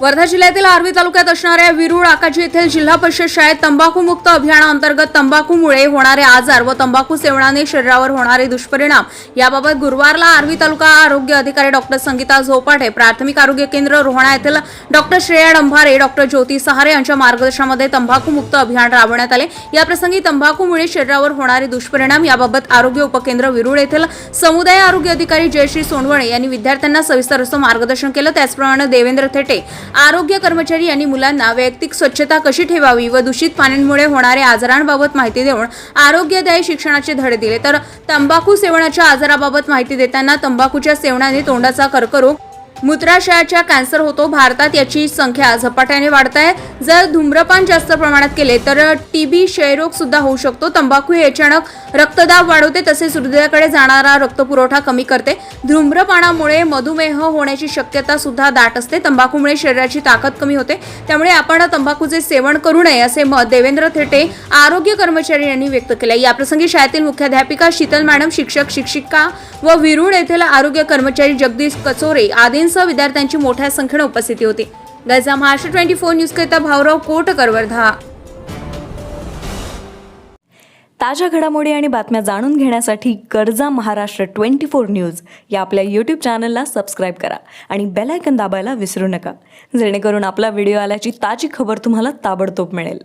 वर्धा जिल्ह्यातील आर्वी तालुक्यात असणाऱ्या विरुळ आकाजी येथील जिल्हा परिषद शाळेत तंबाखूमुक्त अभियानाअंतर्गत तंबाखूमुळे होणारे आजार व तंबाखू सेवनाने शरीरावर होणारे दुष्परिणाम याबाबत गुरुवारला आर्वी तालुका आरोग्य अधिकारी डॉक्टर संगीता झोपाटे प्राथमिक आरोग्य केंद्र रोहणा येथील डॉक्टर श्रेया डंभारे डॉक्टर ज्योती सहारे यांच्या मार्गदर्शनामध्ये तंबाखूमुक्त अभियान राबवण्यात आले. याप्रसंगी तंबाखूमुळे शरीरावर होणारे दुष्परिणाम याबाबत आरोग्य उपकेंद्र विरुळ येथील समुदाय आरोग्य अधिकारी जयश्री सोनवणे यांनी विद्यार्थ्यांना सविस्तर असं मार्गदर्शन केलं. त्याचप्रमाणे देवेंद्र थेटे आरोग्य कर्मचारी यांनी मुलांना वैयक्तिक स्वच्छता कशी ठेवावी व दूषित पाण्यांमुळे होणाऱ्या आजारांबाबत माहिती देऊन आरोग्यदायी शिक्षणाचे धडे दिले. तर तंबाखू सेवनाच्या आजाराबाबत माहिती देताना तंबाखूच्या सेवनाने तोंडाचा कर्करोग मूत्राशयाचा कॅन्सर होतो. भारतात याची संख्या झपाट्याने वाढत आहे. जर धूम्रपान जास्त प्रमाणात केले तर टीबी क्षयरोग सुद्धा होऊ शकतो. तंबाखू हे अचानक रक्तदाब वाढवते तसेच हृदयाकडे जाणारा रक्तपुरवठा कमी करते. धूम्रपानामुळे मधुमेह होण्याची शक्यता सुद्धा दाट असते. तंबाखूमुळे शरीराची ताकद कमी होते. त्यामुळे आपण तंबाखूचे सेवन करू नये असे मत देवेंद्र थेटे आरोग्य कर्मचारी यांनी व्यक्त केले याप्रसंगी शाळेतील मुख्याध्यापिका शीतल मॅडम शिक्षक शिक्षिका व विरुळ येथील आरोग्य कर्मचारी जगदीश कचोरे आदींसह विद्यार्थ्यांची मोठ्या संख्येने उपस्थिती होती. गजा महाराष्ट्र ट्वेंटी फोर न्यूज करिता भाऊराव कोटकर वर्धा ताज्या घडामोडी आणि बातम्या जाणून घेण्यासाठी गरजा महाराष्ट्र ट्वेंटी फोर न्यूज या आपल्या यूट्यूब चॅनलला सबस्क्राईब करा आणि बेलायकन दाबायला विसरू नका. जेणेकरून आपला व्हिडिओ आल्याची ताजी खबर तुम्हाला ताबडतोब मिळेल.